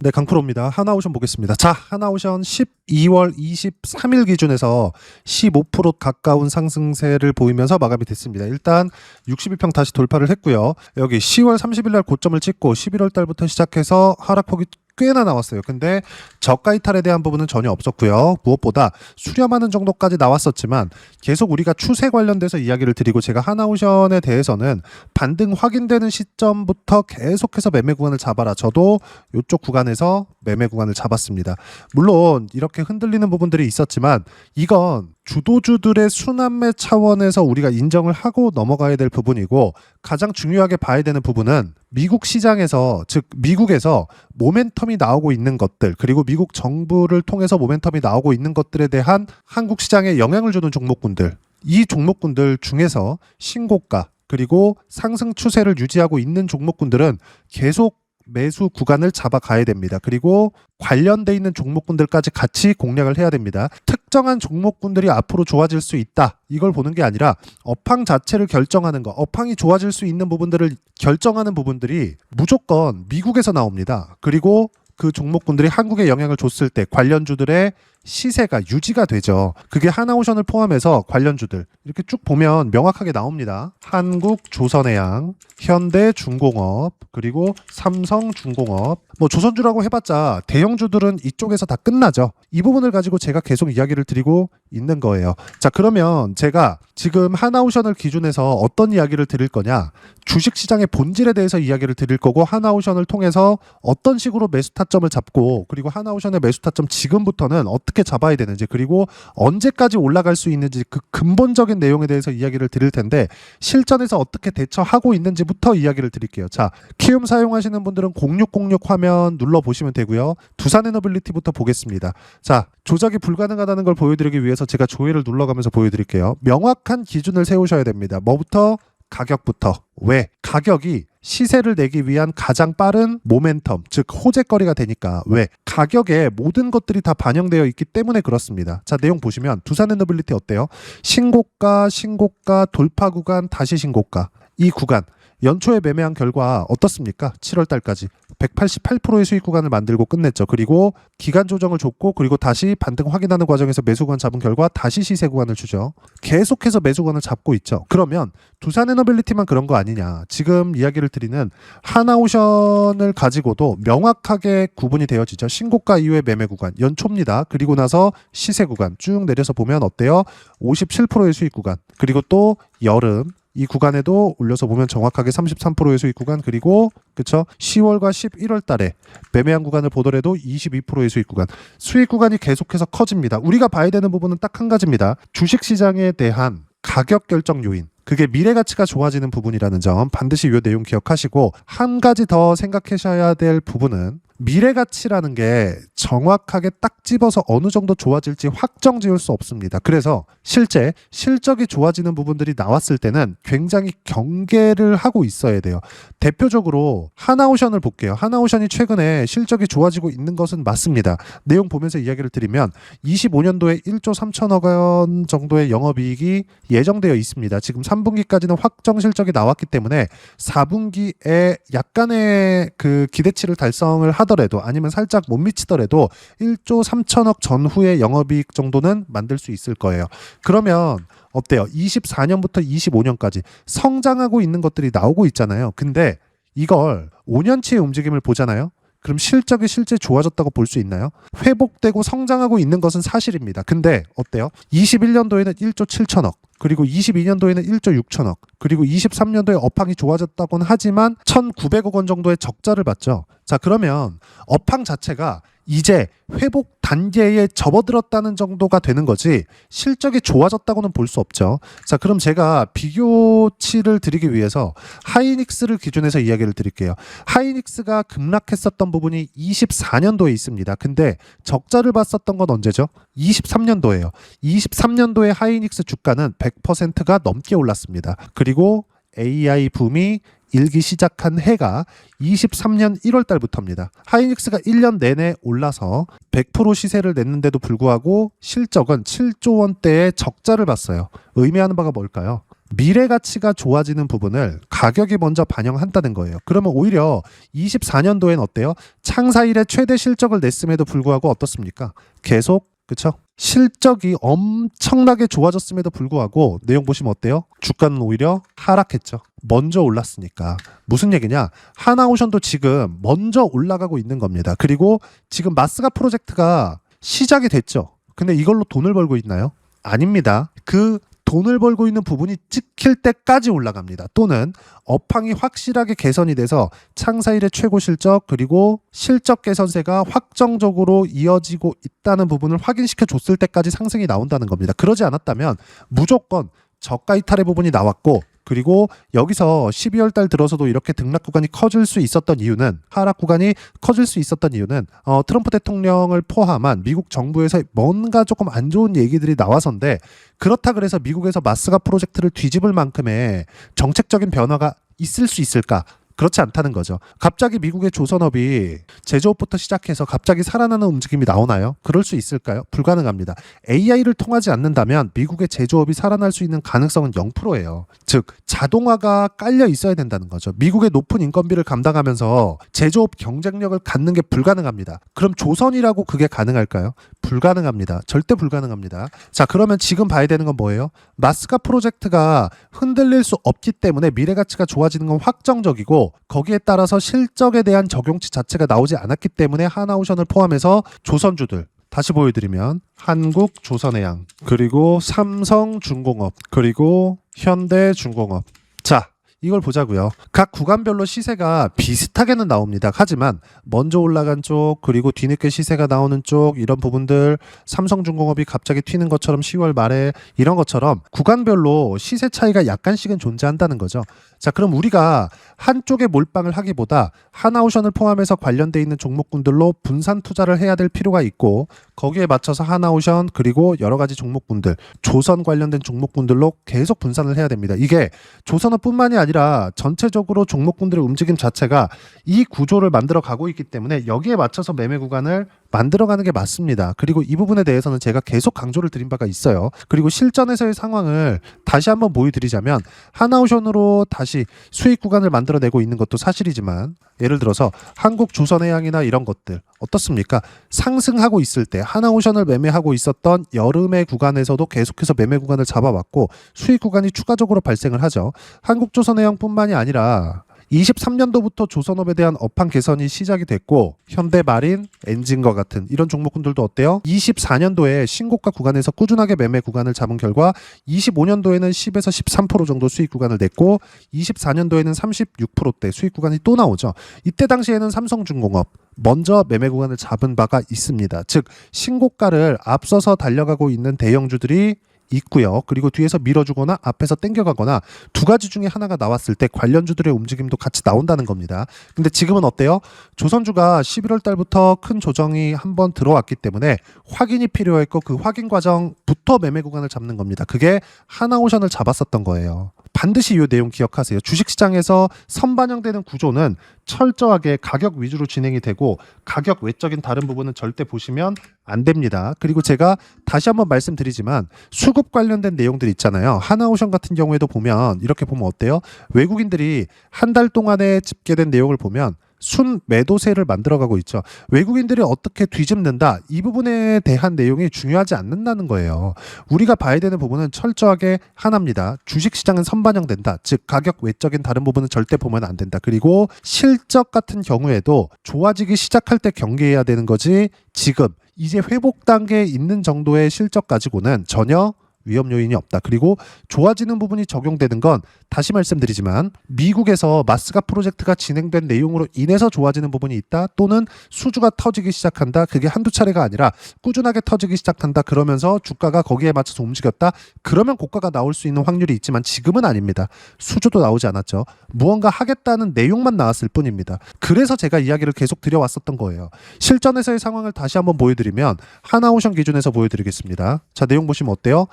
네, 강프로입니다. 하나오션 보겠습니다. 자, 하나오션 12월 23일 기준에서 15% 가까운 상승세를 보이면서 마감이 됐습니다. 일단 62평 다시 돌파를 했고요. 여기 10월 30일 날 고점을 찍고 11월 달부터 시작해서 하락폭이 꽤나 나왔어요. 근데 저가 이탈에 대한 부분은 전혀 없었고요. 무엇보다 수렴하는 정도까지 나왔었지만 계속 우리가 추세 관련돼서 이야기를 드리고 제가 하나오션에 대해서는 반등 확인되는 시점부터 계속해서 매매 구간을 잡아라. 저도 이쪽 구간에서 매매 구간을 잡았습니다. 물론 이렇게 흔들리는 부분들이 있었지만 이건 주도주들의 순환매 차원에서 우리가 인정을 하고 넘어가야 될 부분이고 가장 중요하게 봐야 되는 부분은 미국 시장에서 즉 미국에서 모멘텀이 나오고 있는 것들 그리고 미국 정부를 통해서 모멘텀이 나오고 있는 것들에 대한 한국 시장에 영향을 주는 종목군들. 이 종목군들 중에서 신고가 그리고 상승 추세를 유지하고 있는 종목군들은 계속 매수 구간을 잡아가야 됩니다. 그리고 관련돼 있는 종목군들까지 같이 공략을 해야 됩니다. 특정한 종목군들이 앞으로 좋아질 수 있다. 이걸 보는 게 아니라 업황 자체를 결정하는 거, 업황이 좋아질 수 있는 부분들을 결정하는 부분들이 무조건 미국에서 나옵니다. 그리고 그 종목군들이 한국에 영향을 줬을 때 관련주들의 시세가 유지가 되죠. 그게 하나오션을 포함해서 관련주들 이렇게 쭉 보면 명확하게 나옵니다. 한국 조선해양, 현대 중공업, 그리고 삼성 중공업. 뭐 조선주라고 해봤자 대형주들은 이쪽에서 다 끝나죠. 이 부분을 가지고 제가 계속 이야기를 드리고 있는 거예요. 자 그러면 제가 지금 하나오션을 기준해서 어떤 이야기를 드릴 거냐? 주식 시장의 본질에 대해서 이야기를 드릴 거고 하나오션을 통해서 어떤 식으로 매수 타점을 잡고 그리고 하나오션의 매수 타점 지금부터는 어떻게 잡아야 되는지 그리고 언제까지 올라갈 수 있는지 그 근본적인 내용에 대해서 이야기를 드릴 텐데 실전에서 어떻게 대처하고 있는지부터 이야기를 드릴게요. 자, 키움 사용하시는 분들은 0606 화면 눌러 보시면 되고요. 두산 에너빌리티부터 보겠습니다. 자, 조작이 불가능하다는 걸 보여드리기 위해서 제가 조회를 눌러가면서 보여드릴게요. 명확한 기준을 세우셔야 됩니다. 뭐부터? 가격부터. 왜? 가격이 시세를 내기 위한 가장 빠른 모멘텀, 즉 호재거리가 되니까 왜? 가격에 모든 것들이 다 반영되어 있기 때문에 그렇습니다. 자, 내용 보시면 두산 에너빌리티 어때요? 신고가, 신고가, 돌파 구간, 다시 신고가. 이 구간 연초에 매매한 결과 어떻습니까? 7월 달까지 188%의 수익 구간을 만들고 끝냈죠. 그리고 기간 조정을 줬고 그리고 다시 반등 확인하는 과정에서 매수 구간 잡은 결과 다시 시세 구간을 주죠. 계속해서 매수 구간을 잡고 있죠. 그러면 두산 에너빌리티만 그런 거 아니냐. 지금 이야기를 드리는 하나오션을 가지고도 명확하게 구분이 되어지죠. 신고가 이후의 매매 구간 연초입니다. 그리고 나서 시세 구간 쭉 내려서 보면 어때요? 57%의 수익 구간. 그리고 또 여름 이 구간에도 올려서 보면 정확하게 33%의 수익 구간 그리고 그쵸 10월과 11월 달에 매매한 구간을 보더라도 22%의 수익 구간 수익 구간이 계속해서 커집니다. 우리가 봐야 되는 부분은 딱 한 가지입니다. 주식 시장에 대한 가격 결정 요인 그게 미래 가치가 좋아지는 부분이라는 점 반드시 이 내용 기억하시고 한 가지 더 생각하셔야 될 부분은 미래 가치라는 게 정확하게 딱 집어서 어느 정도 좋아질지 확정 지을 수 없습니다. 그래서 실제 실적이 좋아지는 부분들이 나왔을 때는 굉장히 경계를 하고 있어야 돼요. 대표적으로 하나오션을 볼게요. 하나오션이 최근에 실적이 좋아지고 있는 것은 맞습니다. 내용 보면서 이야기를 드리면 25년도에 1조 3천억 원 정도의 영업이익이 예정되어 있습니다. 지금 3분기까지는 확정 실적이 나왔기 때문에 4분기에 약간의 그 기대치를 달성을 하 더라도 아니면 살짝 못 미치더라도 1조 3천억 전후의 영업이익 정도는 만들 수 있을 거예요. 그러면 어때요? 24년부터 25년까지 성장하고 있는 것들이 나오고 있잖아요. 근데 이걸 5년치의 움직임을 보잖아요. 그럼 실적이 실제 좋아졌다고 볼 수 있나요? 회복되고 성장하고 있는 것은 사실입니다. 근데 어때요? 21년도에는 1조 7천억, 그리고 22년도에는 1조 6천억, 그리고 23년도에 업황이 좋아졌다고는 하지만 1,900억 원 정도의 적자를 봤죠. 자, 그러면 업황 자체가 이제 회복 단계에 접어들었다는 정도가 되는 거지 실적이 좋아졌다고는 볼 수 없죠. 자, 그럼 제가 비교치를 드리기 위해서 하이닉스를 기준해서 이야기를 드릴게요. 하이닉스가 급락했었던 부분이 24년도에 있습니다. 근데 적자를 봤었던 건 언제죠? 23년도예요. 23년도에 하이닉스 주가는 100%가 넘게 올랐습니다. 그리고 AI 붐이 일기 시작한 해가 23년 1월 달부터입니다. 하이닉스가 1년 내내 올라서 100% 시세를 냈는데도 불구하고 실적은 7조 원대의 적자를 봤어요. 의미하는 바가 뭘까요? 미래 가치가 좋아지는 부분을 가격이 먼저 반영한다는 거예요. 그러면 오히려 24년도엔 어때요? 창사 이래 최대 실적을 냈음에도 불구하고 어떻습니까? 계속 그쵸? 실적이 엄청나게 좋아졌음에도 불구하고 내용 보시면 어때요? 주가는 오히려 하락했죠. 먼저 올랐으니까. 무슨 얘기냐? 하나오션도 지금 먼저 올라가고 있는 겁니다. 그리고 지금 마스가 프로젝트가 시작이 됐죠. 근데 이걸로 돈을 벌고 있나요? 아닙니다. 그 돈을 벌고 있는 부분이 찍힐 때까지 올라갑니다. 또는 업황이 확실하게 개선이 돼서 창사 일의 최고 실적 그리고 실적 개선세가 확정적으로 이어지고 있다는 부분을 확인시켜 줬을 때까지 상승이 나온다는 겁니다. 그러지 않았다면 무조건 저가 이탈의 부분이 나왔고 그리고 여기서 12월 달 들어서도 이렇게 등락 구간이 커질 수 있었던 이유는 하락 구간이 커질 수 있었던 이유는 어, 트럼프 대통령을 포함한 미국 정부에서 뭔가 조금 안 좋은 얘기들이 나와서인데 그렇다 그래서 미국에서 마스가 프로젝트를 뒤집을 만큼의 정책적인 변화가 있을 수 있을까? 그렇지 않다는 거죠. 갑자기 미국의 조선업이 제조업부터 시작해서 갑자기 살아나는 움직임이 나오나요? 그럴 수 있을까요? 불가능합니다. AI를 통하지 않는다면 미국의 제조업이 살아날 수 있는 가능성은 0%예요. 즉 자동화가 깔려 있어야 된다는 거죠. 미국의 높은 인건비를 감당하면서 제조업 경쟁력을 갖는 게 불가능합니다. 그럼 조선이라고 그게 가능할까요? 불가능합니다. 절대 불가능합니다. 자, 그러면 지금 봐야 되는 건 뭐예요? 마스카 프로젝트가 흔들릴 수 없기 때문에 미래 가치가 좋아지는 건 확정적이고 거기에 따라서 실적에 대한 적용치 자체가 나오지 않았기 때문에 하나오션을 포함해서 조선주들 다시 보여드리면 한국 조선해양 그리고 삼성중공업 그리고 현대중공업 자 이걸 보자고요. 각 구간별로 시세가 비슷하게는 나옵니다. 하지만 먼저 올라간 쪽 그리고 뒤늦게 시세가 나오는 쪽 이런 부분들 삼성중공업이 갑자기 튀는 것처럼 10월 말에 이런 것처럼 구간별로 시세 차이가 약간씩은 존재한다는 거죠. 자 그럼 우리가 한쪽에 몰빵을 하기보다 하나오션을 포함해서 관련돼 있는 종목군들로 분산 투자를 해야 될 필요가 있고 거기에 맞춰서 하나오션 그리고 여러 가지 종목군들 조선 관련된 종목군들로 계속 분산을 해야 됩니다. 이게 조선업뿐만이 아니라 전체적으로 종목군들의 움직임 자체가 이 구조를 만들어 가고 있기 때문에 여기에 맞춰서 매매 구간을 만들어가는 게 맞습니다. 그리고 이 부분에 대해서는 제가 계속 강조를 드린 바가 있어요. 그리고 실전에서의 상황을 다시 한번 보여드리자면 하나오션으로 다시 수익 구간을 만들어내고 있는 것도 사실이지만 예를 들어서 한국 조선해양이나 이런 것들 어떻습니까? 상승하고 있을 때 하나오션을 매매하고 있었던 여름의 구간에서도 계속해서 매매 구간을 잡아왔고 수익 구간이 추가적으로 발생을 하죠. 한국 조선해양뿐만이 아니라 23년도부터 조선업에 대한 업황 개선이 시작이 됐고 현대마린, 엔진과 같은 이런 종목군들도 어때요? 24년도에 신고가 구간에서 꾸준하게 매매 구간을 잡은 결과 25년도에는 10에서 13% 정도 수익 구간을 냈고 24년도에는 36%대 수익 구간이 또 나오죠. 이때 당시에는 삼성중공업 먼저 매매 구간을 잡은 바가 있습니다. 즉 신고가를 앞서서 달려가고 있는 대형주들이 있고요. 그리고 뒤에서 밀어주거나 앞에서 땡겨가거나 두 가지 중에 하나가 나왔을 때 관련주들의 움직임도 같이 나온다는 겁니다. 근데 지금은 어때요? 조선주가 11월 달부터 큰 조정이 한번 들어왔기 때문에 확인이 필요했고 그 확인 과정부터 매매 구간을 잡는 겁니다. 그게 하나오션을 잡았었던 거예요. 반드시 이 내용 기억하세요. 주식시장에서 선반영되는 구조는 철저하게 가격 위주로 진행이 되고 가격 외적인 다른 부분은 절대 보시면 안 됩니다. 그리고 제가 다시 한번 말씀드리지만 수급 관련된 내용들 있잖아요. 하나오션 같은 경우에도 보면 이렇게 보면 어때요? 외국인들이 한 달 동안에 집계된 내용을 보면 순 매도세를 만들어가고 있죠. 외국인들이 어떻게 뒤집는다 이 부분에 대한 내용이 중요하지 않는다는 거예요. 우리가 봐야 되는 부분은 철저하게 하나입니다. 주식시장은 선반영된다. 즉 가격 외적인 다른 부분은 절대 보면 안 된다. 그리고 실적 같은 경우에도 좋아지기 시작할 때 경계해야 되는 거지 지금 이제 회복 단계에 있는 정도의 실적 가지고는 전혀 위험 요인이 없다. 그리고 좋아지는 부분이 적용되는 건 다시 말씀드리지만 미국에서 마스가 프로젝트가 진행된 내용으로 인해서 좋아지는 부분이 있다. 또는 수주가 터지기 시작한다. 그게 한두 차례가 아니라 꾸준하게 터지기 시작한다. 그러면서 주가가 거기에 맞춰서 움직였다. 그러면 고가가 나올 수 있는 확률이 있지만 지금은 아닙니다. 수주도 나오지 않았죠. 무언가 하겠다는 내용만 나왔을 뿐입니다. 그래서 제가 이야기를 계속 드려왔었던 거예요. 실전에서의 상황을 다시 한번 보여드리면 하나오션 기준에서 보여드리겠습니다. 자 내용 보시면 어때요?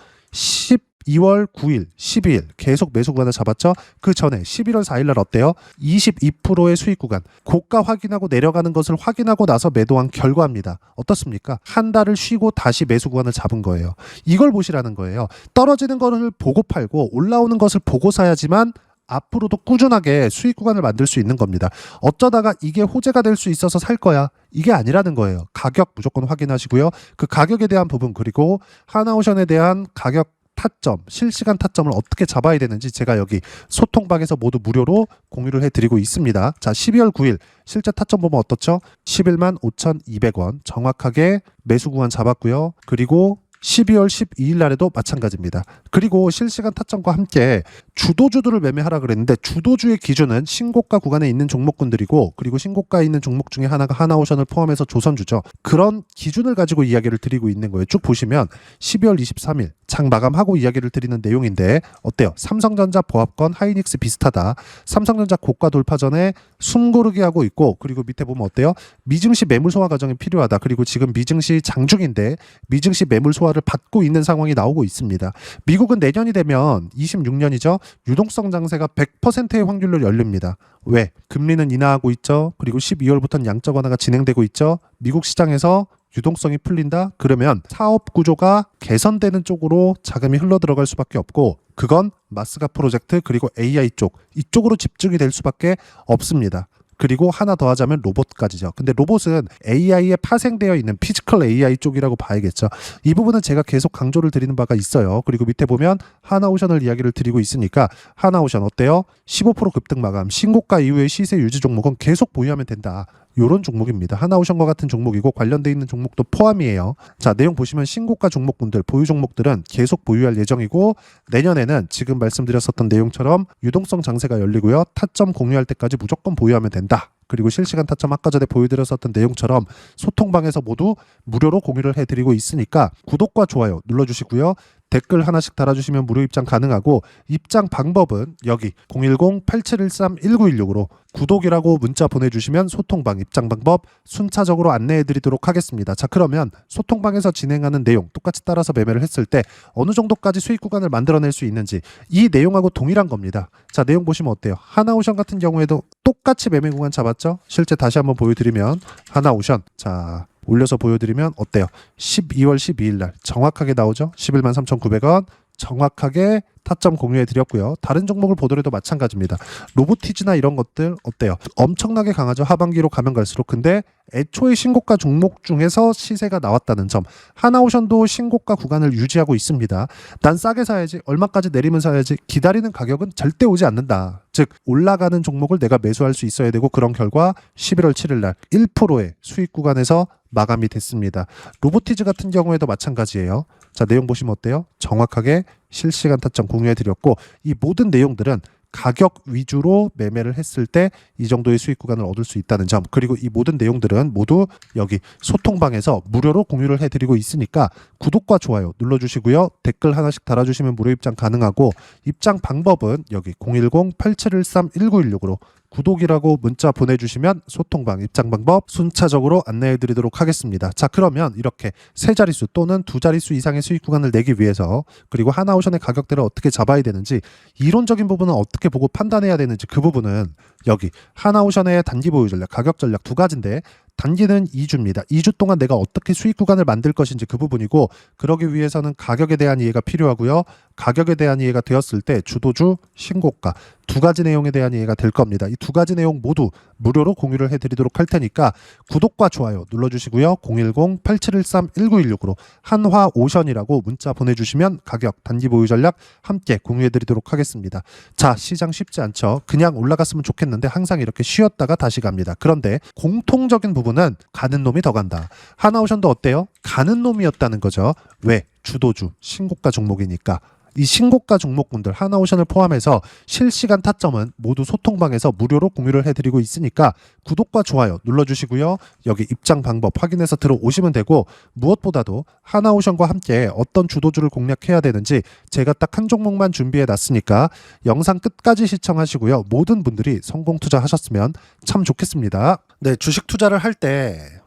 2월 9일, 12일 계속 매수 구간을 잡았죠. 그 전에 11월 4일 날 어때요? 22%의 수익 구간. 고가 확인하고 내려가는 것을 확인하고 나서 매도한 결과입니다. 어떻습니까? 한 달을 쉬고 다시 매수 구간을 잡은 거예요. 이걸 보시라는 거예요. 떨어지는 거를 보고 팔고 올라오는 것을 보고 사야지만 앞으로도 꾸준하게 수익 구간을 만들 수 있는 겁니다. 어쩌다가 이게 호재가 될 수 있어서 살 거야. 이게 아니라는 거예요. 가격 무조건 확인하시고요. 그 가격에 대한 부분 그리고 하나오션에 대한 가격 타점, 실시간 타점을 어떻게 잡아야 되는지 제가 여기 소통방에서 모두 무료로 공유를 해드리고 있습니다. 자, 12월 9일 실제 타점 보면 어떻죠? 11만 5,200원 정확하게 매수 구간 잡았고요. 그리고 12월 12일 날에도 마찬가지입니다. 그리고 실시간 타점과 함께 주도주들을 매매하라 그랬는데 주도주의 기준은 신고가 구간에 있는 종목군들이고 그리고 신고가에 있는 종목 중에 하나가 하나오션을 포함해서 조선주죠. 그런 기준을 가지고 이야기를 드리고 있는 거예요. 쭉 보시면 12월 23일 장 마감하고 이야기를 드리는 내용인데 어때요? 삼성전자 보합권 하이닉스 비슷하다. 삼성전자 고가 돌파 전에 숨 고르게 하고 있고 그리고 밑에 보면 어때요? 미증시 매물 소화 과정이 필요하다. 그리고 지금 미증시 장중인데 미증시 매물 소화 를 받고 있는 상황이 나오고 있습니다. 미국은 내년이 되면 26년이죠. 유동성 장세가 100%의 확률로 열립니다. 왜? 금리는 인하하고 있죠. 그리고 12월부터는 양적 완화가 진행되고 있죠. 미국 시장에서 유동성이 풀린다? 그러면 사업 구조가 개선되는 쪽으로 자금이 흘러 들어갈 수밖에 없고 그건 마스가 프로젝트 그리고 AI 쪽 이쪽으로 집중이 될 수밖에 없습니다. 그리고 하나 더 하자면 로봇까지죠. 근데 로봇은 AI에 파생되어 있는 피지컬 AI 쪽이라고 봐야겠죠. 이 부분은 제가 계속 강조를 드리는 바가 있어요. 그리고 밑에 보면 하나오션을 이야기를 드리고 있으니까 하나오션 어때요? 15% 급등 마감, 신고가 이후의 시세 유지 종목은 계속 보유하면 된다. 요런 종목입니다. 하나오션과 같은 종목이고 관련돼 있는 종목도 포함이에요. 자, 내용 보시면 신고가 종목군들, 보유 종목들은 계속 보유할 예정이고 내년에는 지금 말씀드렸었던 내용처럼 유동성 장세가 열리고요. 타점 공유할 때까지 무조건 보유하면 된다. 그리고 실시간 타점 아까 전에 보여드렸었던 내용처럼 소통방에서 모두 무료로 공유를 해드리고 있으니까 구독과 좋아요 눌러주시고요. 댓글 하나씩 달아주시면 무료 입장 가능하고 입장 방법은 여기 010-8713-1916으로 구독이라고 문자 보내주시면 소통방 입장 방법 순차적으로 안내해드리도록 하겠습니다. 자 그러면 소통방에서 진행하는 내용 똑같이 따라서 매매를 했을 때 어느 정도까지 수익 구간을 만들어낼 수 있는지 이 내용하고 동일한 겁니다. 자 내용 보시면 어때요? 하나오션 같은 경우에도 똑같이 매매 구간 잡 았죠? 실제 다시 한번 보여드리면 하나 오션 자 올려서 보여드리면 어때요? 12월 12일 날 정확하게 나오죠? 11만 3,900원 정확하게 타점 공유해 드렸고요. 다른 종목을 보더라도 마찬가지입니다. 로보티즈나 이런 것들 어때요? 엄청나게 강하죠. 하반기로 가면 갈수록 근데 애초에 신고가 종목 중에서 시세가 나왔다는 점. 하나오션도 신고가 구간을 유지하고 있습니다. 난 싸게 사야지. 얼마까지 내리면 사야지. 기다리는 가격은 절대 오지 않는다. 즉 올라가는 종목을 내가 매수할 수 있어야 되고 그런 결과 11월 7일 날 1%의 수익 구간에서 마감이 됐습니다. 로보티즈 같은 경우에도 마찬가지예요. 자, 내용 보시면 어때요? 정확하게 실시간 타점 공유해 드렸고 이 모든 내용들은 가격 위주로 매매를 했을 때 이 정도의 수익 구간을 얻을 수 있다는 점 그리고 이 모든 내용들은 모두 여기 소통방에서 무료로 공유를 해드리고 있으니까 구독과 좋아요 눌러주시고요. 댓글 하나씩 달아주시면 무료 입장 가능하고 입장 방법은 여기 010-8713-1916으로 구독이라고 문자 보내주시면 소통방 입장 방법 순차적으로 안내해 드리도록 하겠습니다. 자 그러면 이렇게 세 자릿수 또는 두 자릿수 이상의 수익 구간을 내기 위해서 그리고 하나오션의 가격대를 어떻게 잡아야 되는지 이론적인 부분은 어떻게 보고 판단해야 되는지 그 부분은 여기 하나오션의 단기 보유 전략 가격 전략 두 가지인데 단기는 2주입니다. 2주 동안 내가 어떻게 수익 구간을 만들 것인지 그 부분이고 그러기 위해서는 가격에 대한 이해가 필요하고요. 가격에 대한 이해가 되었을 때 주도주, 신고가 두 가지 내용에 대한 이해가 될 겁니다. 이 두 가지 내용 모두 무료로 공유를 해드리도록 할 테니까 구독과 좋아요 눌러주시고요. 010-8713-1916으로 한화 오션이라고 문자 보내주시면 가격, 단기 보유 전략 함께 공유해드리도록 하겠습니다. 자, 시장 쉽지 않죠. 그냥 올라갔으면 좋겠는데 항상 이렇게 쉬었다가 다시 갑니다. 그런데 공통적인 부분 은 가는 놈이 더 간다. 하나오션도 어때요? 가는 놈이었다는 거죠. 왜? 주도주, 신고가 종목이니까. 이 신고가 종목군들 하나오션을 포함해서 실시간 타점은 모두 소통방에서 무료로 공유를 해드리고 있으니까 구독과 좋아요 눌러주시고요. 여기 입장 방법 확인해서 들어오시면 되고 무엇보다도 하나오션과 함께 어떤 주도주를 공략해야 되는지 제가 딱 한 종목만 준비해 놨으니까 영상 끝까지 시청하시고요. 모든 분들이 성공 투자하셨으면 참 좋겠습니다. 네, 주식 투자를 할때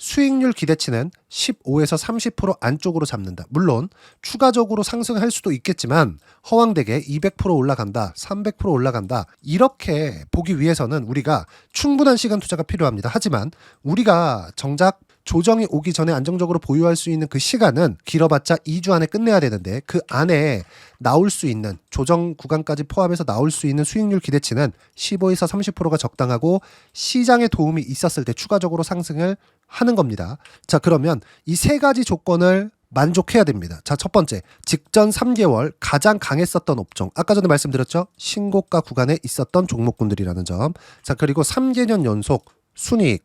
수익률 기대치는 15에서 30% 안쪽으로 잡는다. 물론 추가적으로 상승할 수도 있겠지만 허황되게 200% 올라간다, 300% 올라간다. 이렇게 보기 위해서는 우리가 충분한 시간 투자가 필요합니다. 하지만 우리가 정작 조정이 오기 전에 안정적으로 보유할 수 있는 그 시간은 길어봤자 2주 안에 끝내야 되는데 그 안에 나올 수 있는 조정 구간까지 포함해서 나올 수 있는 수익률 기대치는 15에서 30%가 적당하고 시장에 도움이 있었을 때 추가적으로 상승을 하는 겁니다. 자, 그러면 이 세 가지 조건을 만족해야 됩니다. 자, 첫 번째. 직전 3개월 가장 강했었던 업종. 아까 전에 말씀드렸죠? 신고가 구간에 있었던 종목군들이라는 점. 자, 그리고 3개년 연속 순이익,